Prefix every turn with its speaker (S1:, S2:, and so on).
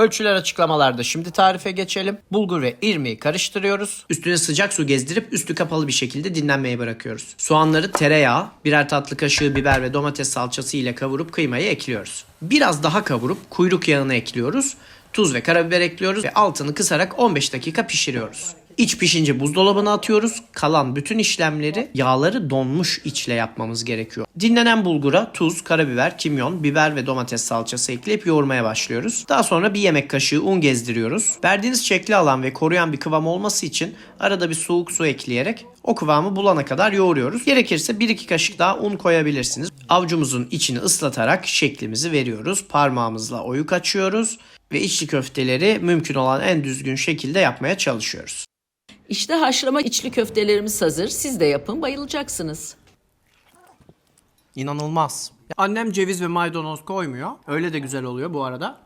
S1: Ölçüler açıklamalarda şimdi tarife geçelim. Bulgur ve irmiği karıştırıyoruz. Üstüne sıcak su gezdirip üstü kapalı bir şekilde dinlenmeye bırakıyoruz. Soğanları tereyağı, birer tatlı kaşığı biber ve domates salçası ile kavurup kıymayı ekliyoruz. Biraz daha kavurup kuyruk yağını ekliyoruz. Tuz ve karabiber ekliyoruz ve altını kısarak 15 dakika pişiriyoruz. İç pişince buzdolabına atıyoruz. Kalan bütün işlemleri yağları donmuş içle yapmamız gerekiyor. Dinlenen bulgura tuz, karabiber, kimyon, biber ve domates salçası ekleyip yoğurmaya başlıyoruz. Daha sonra bir yemek kaşığı un gezdiriyoruz. Verdiğiniz şekli alan ve koruyan bir kıvam olması için arada bir soğuk su ekleyerek o kıvamı bulana kadar yoğuruyoruz. Gerekirse 1-2 kaşık daha un koyabilirsiniz. Avucumuzun içini ıslatarak şeklimizi veriyoruz. Parmağımızla oyuk açıyoruz ve içli köfteleri mümkün olan en düzgün şekilde yapmaya çalışıyoruz.
S2: İşte haşlama içli köftelerimiz hazır. Siz de yapın bayılacaksınız.
S1: İnanılmaz. Annem ceviz ve maydanoz koymuyor. Öyle de güzel oluyor bu arada.